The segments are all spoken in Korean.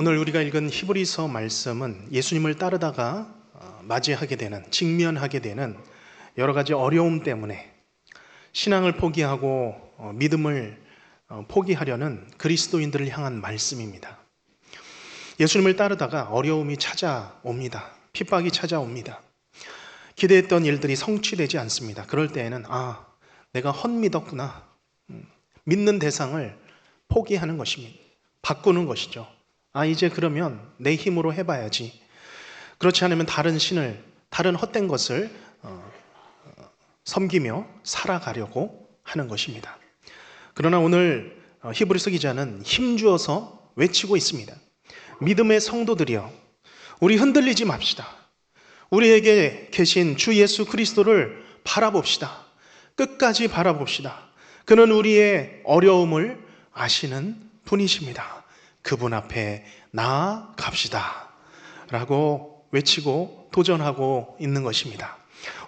오늘 우리가 읽은 히브리서 말씀은 예수님을 따르다가 어, 맞이하게 되는, 직면하게 되는 여러 가지 어려움 때문에 신앙을 포기하고 어, 믿음을 어, 포기하려는 그리스도인들을 향한 말씀입니다. 예수님을 따르다가 어려움이 찾아옵니다. 핍박이 찾아옵니다. 기대했던 일들이 성취되지 않습니다. 그럴 때에는 아, 내가 헛믿었구나. 음, 믿는 대상을 포기하는 것입니다. 바꾸는 것이죠. 아, 이제 그러면 내 힘으로 해봐야지. 그렇지 않으면 다른 신을, 다른 헛된 것을 어, 어, 섬기며 살아가려고 하는 것입니다. 그러나 오늘 어, 히브리서 기자는 힘주어서 외치고 있습니다. 믿음의 성도들이여, 우리 흔들리지 맙시다. 우리에게 계신 주 예수 그리스도를 바라봅시다. 끝까지 바라봅시다. 그는 우리의 어려움을 아시는 분이십니다. 그분 앞에 나아갑시다. 라고 외치고 도전하고 있는 것입니다.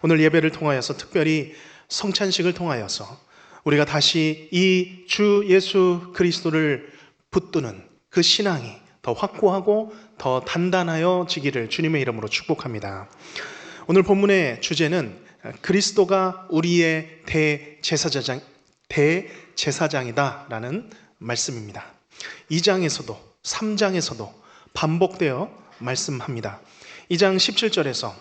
오늘 예배를 통하여서 특별히 성찬식을 통하여서 우리가 다시 이 주 예수 그리스도를 붙드는 그 신앙이 더 확고하고 더 단단하여지기를 주님의 이름으로 축복합니다. 오늘 본문의 주제는 그리스도가 우리의 대제사장, 대제사장이다 라는 말씀입니다. 2장에서도 3장에서도 반복되어 말씀합니다. 2장 17절에서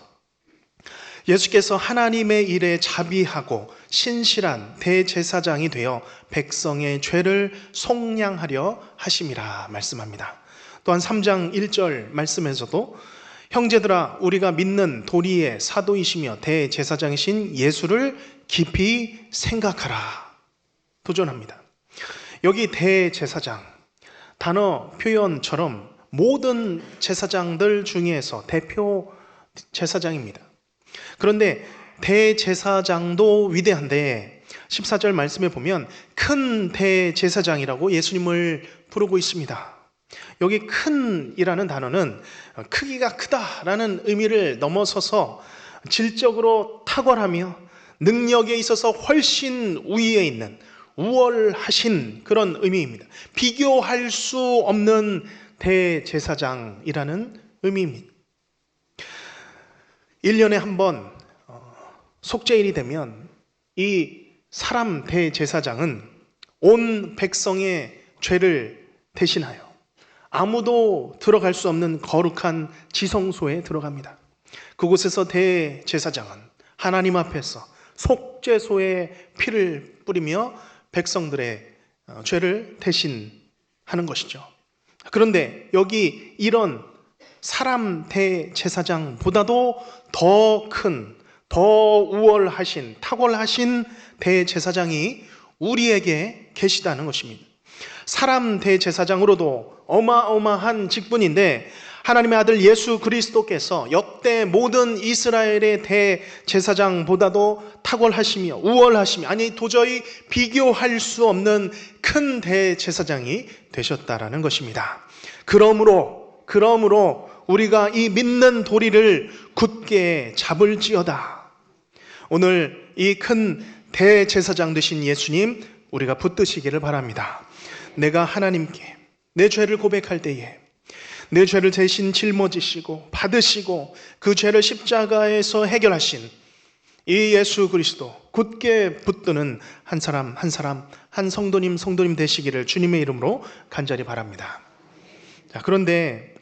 예수께서 하나님의 일에 자비하고 신실한 대제사장이 되어 백성의 죄를 속량하려 하심이라 말씀합니다. 또한 3장 1절 말씀에서도 형제들아 우리가 믿는 도리의 사도이시며 대제사장이신 예수를 깊이 생각하라 도전합니다. 여기 대제사장 단어 표현처럼 모든 제사장들 중에서 대표 제사장입니다. 그런데 대제사장도 위대한데 14절 말씀에 보면 큰 대제사장이라고 예수님을 부르고 있습니다. 여기 큰이라는 단어는 크기가 크다라는 의미를 넘어서서 질적으로 탁월하며 능력에 있어서 훨씬 우위에 있는 우월하신 그런 의미입니다. 비교할 수 없는 대제사장이라는 의미입니다. 1년에 한번 어, 속죄일이 되면 이 사람 대제사장은 온 백성의 죄를 대신하여 아무도 들어갈 수 없는 거룩한 지성소에 들어갑니다. 그곳에서 대제사장은 하나님 앞에서 속죄소에 피를 뿌리며 백성들의 어, 죄를 대신하는 것이죠. 그런데 여기 이런 사람 대제사장보다도 더 큰, 더 우월하신, 탁월하신 대제사장이 우리에게 계시다는 것입니다. 사람 대제사장으로도 어마어마한 직분인데 하나님의 아들 예수 그리스도께서 역대 모든 이스라엘의 대제사장보다도 탁월하시며 우월하시며 아니 도저히 비교할 수 없는 큰 대제사장이 되셨다라는 것입니다. 그러므로 그러므로 우리가 이 믿는 도리를 굳게 잡을지어다. 오늘 이 큰 대제사장 되신 예수님 우리가 붙드시기를 바랍니다. 내가 하나님께 내 죄를 고백할 때에 내 죄를 대신 짊어지시고 받으시고 그 죄를 십자가에서 해결하신 이 예수 그리스도 굳게 붙드는 한 사람 한 사람 한 성도님 성도님 되시기를 주님의 이름으로 간절히 바랍니다. 자, 그런데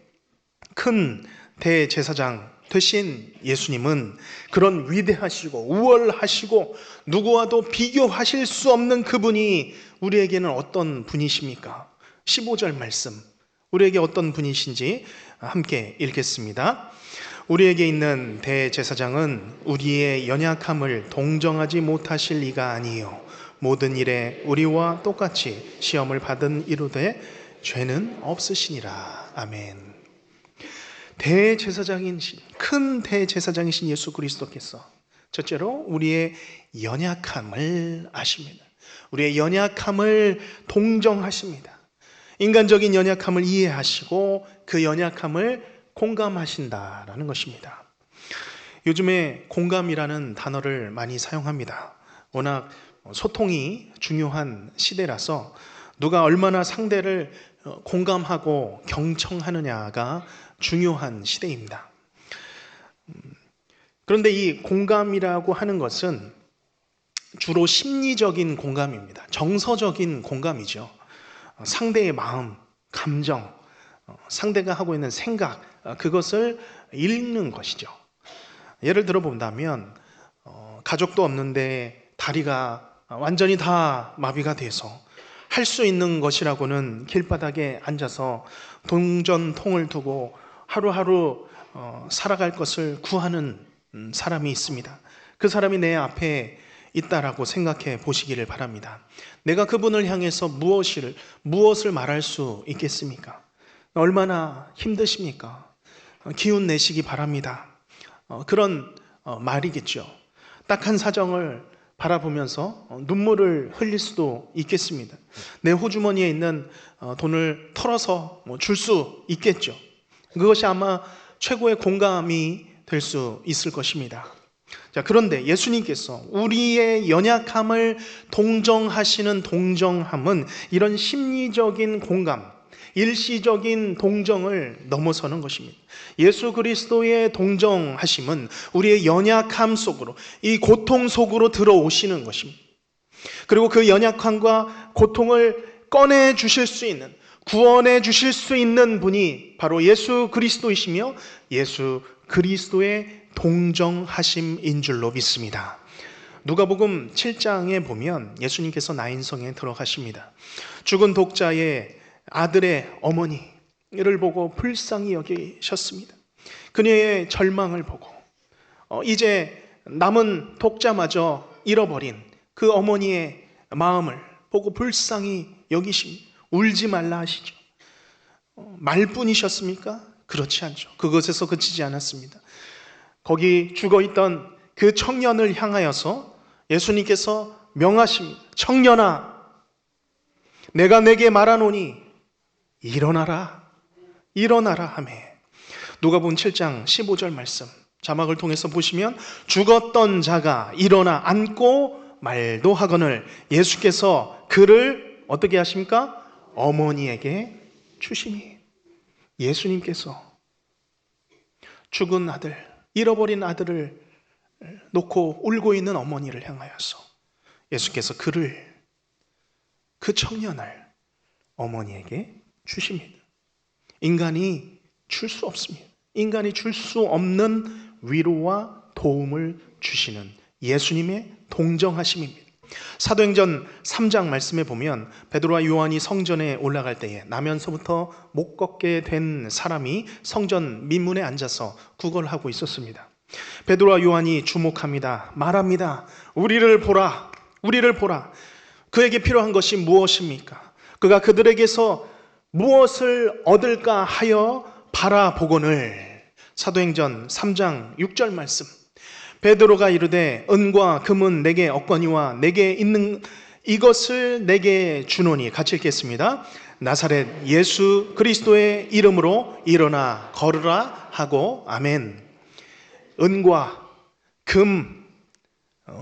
큰 대제사장 되신 예수님은 그런 위대하시고 우월하시고 누구와도 비교하실 수 없는 그분이 우리에게는 어떤 분이십니까? 15절 말씀 우리에게 어떤 분이신지 함께 읽겠습니다. 우리에게 있는 대제사장은 우리의 연약함을 동정하지 못하실 이가 아니요 모든 일에 우리와 똑같이 시험을 받은 이로되 죄는 없으시니라. 아멘. 대제사장이신 큰 대제사장이신 예수 그리스도께서 첫째로 우리의 연약함을 아십니다. 우리의 연약함을 동정하십니다. 인간적인 연약함을 이해하시고 그 연약함을 공감하신다라는 것입니다. 요즘에 공감이라는 단어를 많이 사용합니다. 워낙 소통이 중요한 시대라서 누가 얼마나 상대를 어, 공감하고 경청하느냐가 중요한 시대입니다. 음, 그런데 이 공감이라고 하는 것은 주로 심리적인 공감입니다. 정서적인 공감이죠. 어, 상대의 마음, 감정, 어, 상대가 하고 있는 생각, 그것을 읽는 것이죠. 예를 들어 본다면, 가족도 없는데 다리가 완전히 다 마비가 돼서 할 수 있는 것이라고는 길바닥에 앉아서 동전통을 두고 하루하루 어, 살아갈 것을 구하는 음, 사람이 있습니다. 그 사람이 내 앞에 있다라고 생각해 보시기를 바랍니다. 내가 그분을 향해서 무엇을 무엇을 말할 수 있겠습니까? 얼마나 힘드십니까? 어, 기운 내시기 바랍니다. 어, 그런 말이겠죠. 딱한 사정을 바라보면서 어, 눈물을 흘릴 수도 있겠습니다. 내 호주머니에 있는 어, 돈을 털어서 뭐 줄수 있겠죠. 그것이 아마 최고의 공감이 될 수 있을 것입니다. 자, 그런데 예수님께서 우리의 연약함을 동정하시는 동정함은 이런 심리적인 공감, 일시적인 동정을 넘어서는 것입니다. 예수 그리스도의 동정하심은 우리의 연약함 속으로, 이 고통 속으로 들어오시는 것입니다. 그리고 그 연약함과 고통을 꺼내 주실 수 있는, 구원해 주실 수 있는 분이 바로 예수 그리스도이시며 예수 그리스도의 동정하심인 줄로 믿습니다. 누가복음 7장에 보면 예수님께서 나인성에 들어가십니다. 죽은 독자의 아들의 어머니를 보고 불쌍히 여기셨습니다. 그녀의 절망을 보고 어, 이제 남은 독자마저 잃어버린 그 어머니의 마음을 보고 불쌍히 여기십니다. 울지 말라 하시죠. 어, 말뿐이셨습니까? 그렇지 않죠. 그것에서 그치지 않았습니다. 거기 죽어 있던 그 청년을 향하여서 예수님께서 명하십니다. 청년아, 내가 내게 말하노니 일어나라, 일어나라 하매. 누가 본 7장 15절 말씀 자막을 통해서 보시면 죽었던 자가 일어나 앉고 말도 하거늘 예수께서 그를 어떻게 하십니까? 어머니에게 주시니 예수님께서 죽은 아들, 잃어버린 아들을 놓고 울고 있는 어머니를 향하여서 예수께서 그를 그 청년을 어머니에게 주십니다. 인간이 줄 수 없습니다. 인간이 줄 수 없는 위로와 도움을 주시는 예수님의 동정하심입니다. 사도행전 3장 말씀에 보면 베드로와 요한이 성전에 올라갈 때에 나면서부터 못 걷게 된 사람이 성전 민문에 앉아서 구걸하고 있었습니다. 베드로와 요한이 주목합니다. 말합니다. 우리를 보라. 우리를 보라. 그에게 필요한 것이 무엇입니까? 그가 그들에게서 무엇을 얻을까 하여 바라보거늘 사도행전 3장 6절 말씀 베드로가 이르되 은과 금은 내게 없거니와 내게 있는 이것을 내게 주노니 같이 읽겠습니다. 나사렛 예수 그리스도의 이름으로 일어나 걸으라 하고 아멘. 은과 금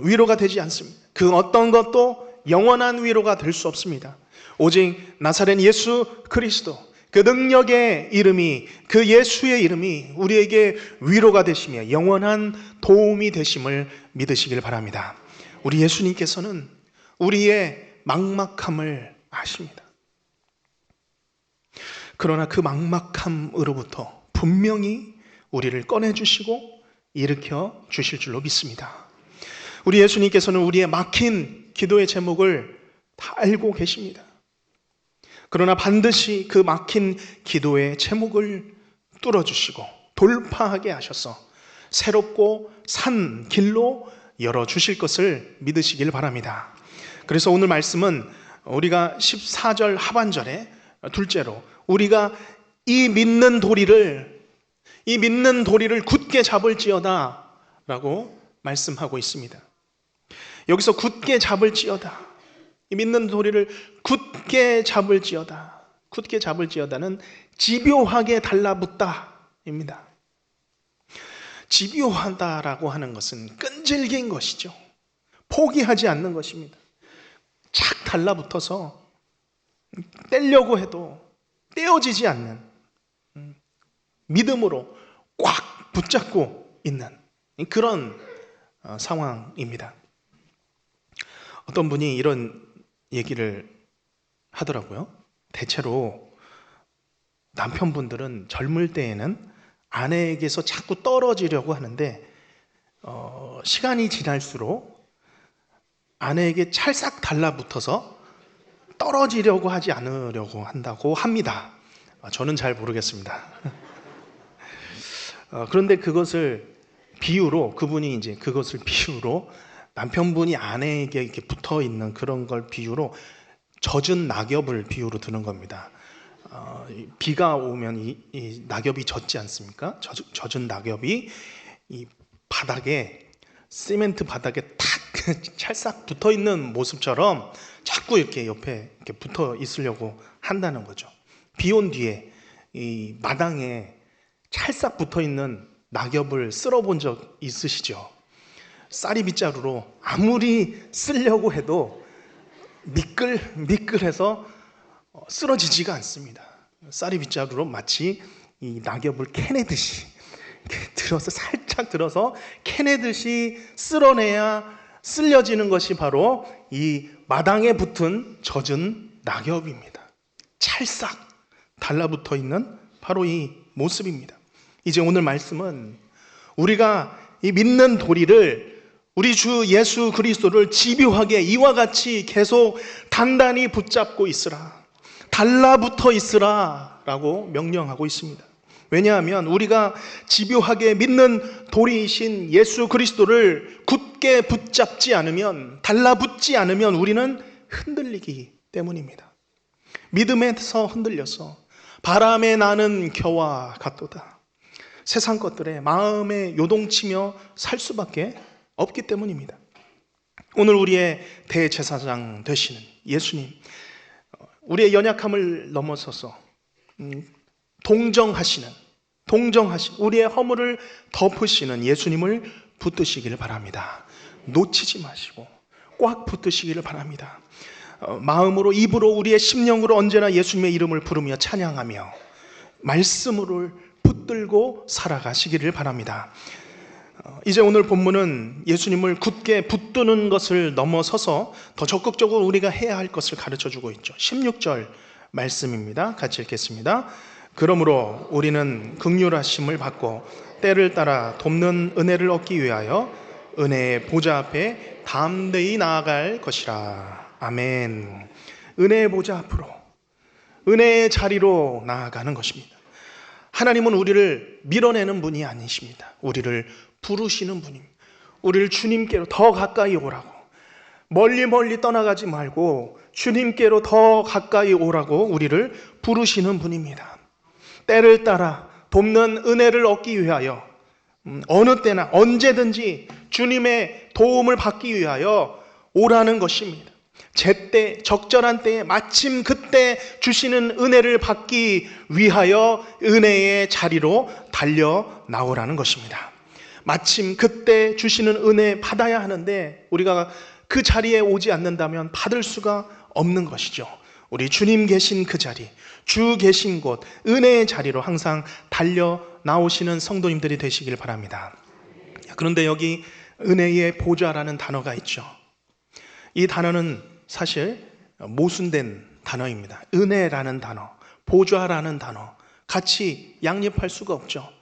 위로가 되지 않습니다. 그 어떤 것도 영원한 위로가 될 수 없습니다. 오직 나사렛 예수 그리스도 그 능력의 이름이 그 예수의 이름이 우리에게 위로가 되시며 영원한 도움이 되심을 믿으시길 바랍니다. 우리 예수님께서는 우리의 막막함을 아십니다. 그러나 그 막막함으로부터 분명히 우리를 꺼내주시고 일으켜 주실 줄로 믿습니다. 우리 예수님께서는 우리의 막힌 기도의 제목을 다 알고 계십니다. 그러나 반드시 그 막힌 기도의 제목을 뚫어주시고 돌파하게 하셔서 새롭고 산 길로 열어 주실 것을 믿으시길 바랍니다. 그래서 오늘 말씀은 우리가 14절 하반절에 둘째로 우리가 이 믿는 도리를 이 믿는 도리를 굳게 잡을지어다 라고 말씀하고 있습니다. 여기서 굳게 잡을지어다. 믿는 도리를 굳게 잡을지어다. 굳게 잡을지어다는 집요하게 달라붙다입니다. 집요하다라고 하는 것은 끈질긴 것이죠. 포기하지 않는 것입니다. 착 달라붙어서 떼려고 해도 떼어지지 않는 음, 믿음으로 꽉 붙잡고 있는 그런 어, 상황입니다. 어떤 분이 이런 얘기를 하더라고요. 대체로 남편분들은 젊을 때에는 아내에게서 자꾸 떨어지려고 하는데 어, 시간이 지날수록 아내에게 찰싹 달라붙어서 떨어지려고 하지 않으려고 한다고 합니다. 어, 저는 잘 모르겠습니다. 어, 그런데 그것을 비유로 그분이 이제 그것을 비유로 남편분이 아내에게 이렇게 붙어 있는 그런 걸 비유로 젖은 낙엽을 비유로 드는 겁니다. 어, 비가 오면 이, 이, 낙엽이 젖지 않습니까? 젖, 젖은 낙엽이 이 바닥에 시멘트 바닥에 탁 찰싹 붙어 있는 모습처럼 자꾸 이렇게 옆에 이렇게 붙어 있으려고 한다는 거죠. 비 온 뒤에 이 마당에 찰싹 붙어 있는 낙엽을 쓸어 본 적 있으시죠? 쌀이 빗자루로 아무리 쓰려고 해도 미끌 미끌해서 어, 쓰러지지가 않습니다. 쌀이 빗자루로 마치 이 낙엽을 캐내듯이 들어서 살짝 들어서 캐내듯이 쓸어내야 쓸려지는 것이 바로 이 마당에 붙은 젖은 낙엽입니다. 찰싹 달라붙어 있는 바로 이 모습입니다. 이제 오늘 말씀은 우리가 이 믿는 도리를 우리 주 예수 그리스도를 집요하게 이와 같이 계속 단단히 붙잡고 있으라. 달라붙어 있으라. 라고 명령하고 있습니다. 왜냐하면 우리가 집요하게 믿는 도리이신 예수 그리스도를 굳게 붙잡지 않으면, 달라붙지 않으면 우리는 흔들리기 때문입니다. 믿음에서 흔들려서 바람에 나는 겨와 같도다. 세상 것들에 마음에 요동치며 살 수밖에 없기 때문입니다. 오늘 우리의 대제사장 되시는 예수님, 우리의 연약함을 넘어서서 음, 동정하시는, 동정하신 우리의 허물을 덮으시는 예수님을 붙드시기를 바랍니다. 놓치지 마시고 꽉 붙드시기를 바랍니다. 어, 마음으로 입으로 우리의 심령으로 언제나 예수님의 이름을 부르며 찬양하며 말씀을 붙들고 살아가시기를 바랍니다. 어, 이제 오늘 본문은 예수님을 굳게 붙드는 것을 넘어서서 더 적극적으로 우리가 해야 할 것을 가르쳐 주고 있죠. 16절 말씀입니다. 같이 읽겠습니다. 그러므로 우리는 극률하심을 받고 때를 따라 돕는 은혜를 얻기 위하여 은혜의 보좌 앞에 담대히 나아갈 것이라. 아멘. 은혜의 보좌 앞으로 은혜의 자리로 나아가는 것입니다. 하나님은 우리를 밀어내는 분이 아니십니다. 우리를 부르시는 분입니다. 우리를 주님께로 더 가까이 오라고. 멀리 멀리 떠나가지 말고 주님께로 더 가까이 오라고 우리를 부르시는 분입니다. 때를 따라 돕는 은혜를 얻기 위하여 음, 어느 때나 언제든지 주님의 도움을 받기 위하여 오라는 것입니다. 제때 적절한 때에 마침 그때 주시는 은혜를 받기 위하여 은혜의 자리로 달려 나오라는 것입니다. 마침 그때 주시는 은혜 받아야 하는데 우리가 그 자리에 오지 않는다면 받을 수가 없는 것이죠. 우리 주님 계신 그 자리, 주 계신 곳, 은혜의 자리로 항상 달려 나오시는 성도님들이 되시길 바랍니다. 그런데 여기 은혜의 보좌라는 단어가 있죠. 이 단어는 사실 모순된 단어입니다. 은혜라는 단어, 보좌라는 단어, 같이 양립할 수가 없죠.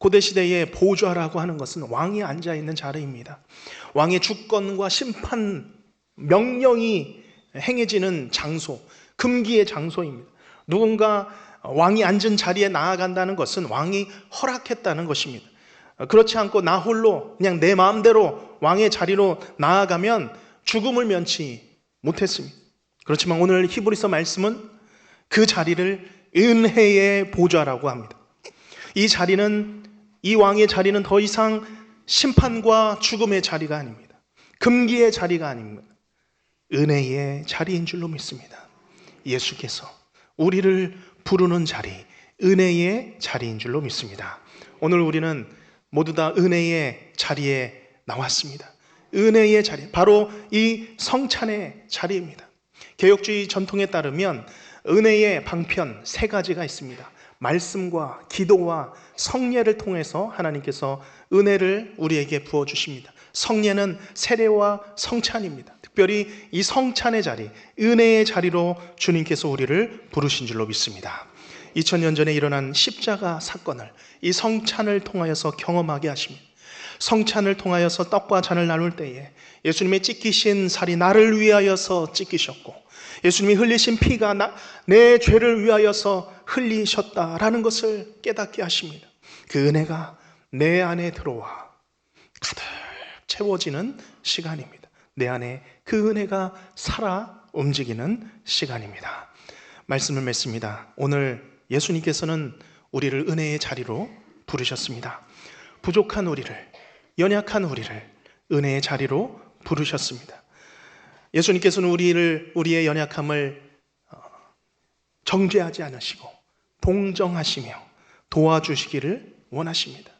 고대 시대의 보좌라고 하는 것은 왕이 앉아 있는 자리입니다. 왕의 주권과 심판 명령이 행해지는 장소, 금기의 장소입니다. 누군가 왕이 앉은 자리에 나아간다는 것은 왕이 허락했다는 것입니다. 그렇지 않고 나 홀로 그냥 내 마음대로 왕의 자리로 나아가면 죽음을 면치 못했습니다. 그렇지만 오늘 히브리서 말씀은 그 자리를 은혜의 보좌라고 합니다. 이 자리는 이 왕의 자리는 더 이상 심판과 죽음의 자리가 아닙니다. 금기의 자리가 아닙니다. 은혜의 자리인 줄로 믿습니다. 예수께서 우리를 부르는 자리, 은혜의 자리인 줄로 믿습니다. 오늘 우리는 모두 다 은혜의 자리에 나왔습니다. 은혜의 자리, 바로 이 성찬의 자리입니다. 개혁주의 전통에 따르면 은혜의 방편 세 가지가 있습니다. 말씀과 기도와 성례를 통해서 하나님께서 은혜를 우리에게 부어 주십니다. 성례는 세례와 성찬입니다. 특별히 이 성찬의 자리, 은혜의 자리로 주님께서 우리를 부르신 줄로 믿습니다. 2000년 전에 일어난 십자가 사건을 이 성찬을 통하여서 경험하게 하십니다. 성찬을 통하여서 떡과 잔을 나눌 때에 예수님의 찢기신 살이 나를 위하여서 찢기셨고 예수님이 흘리신 피가 나, 내 죄를 위하여서 흘리셨다라는 것을 깨닫게 하십니다. 그 은혜가 내 안에 들어와 가득 채워지는 시간입니다. 내 안에 그 은혜가 살아 움직이는 시간입니다. 말씀을 맺습니다. 오늘 예수님께서는 우리를 은혜의 자리로 부르셨습니다. 부족한 우리를, 연약한 우리를 은혜의 자리로 부르셨습니다. 예수님께서는 우리를 우리의 연약함을 어, 정죄하지 않으시고 동정하시며 도와주시기를 원하십니다.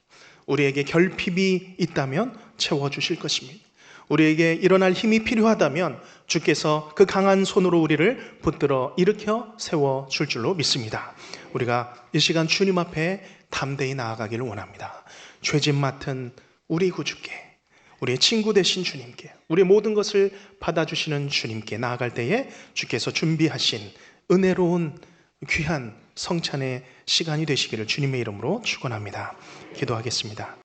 우리에게 결핍이 있다면 채워주실 것입니다. 우리에게 일어날 힘이 필요하다면 주께서 그 강한 손으로 우리를 붙들어 일으켜 세워 줄 줄로 믿습니다. 우리가 이 시간 주님 앞에 담대히 나아가기를 원합니다. 죄짐 맡은 우리 구주께, 우리의 친구 되신 주님께, 우리의 모든 것을 받아주시는 주님께 나아갈 때에 주께서 준비하신 은혜로운 귀한 성찬의 시간이 되시기를 주님의 이름으로 축원합니다. 기도하겠습니다.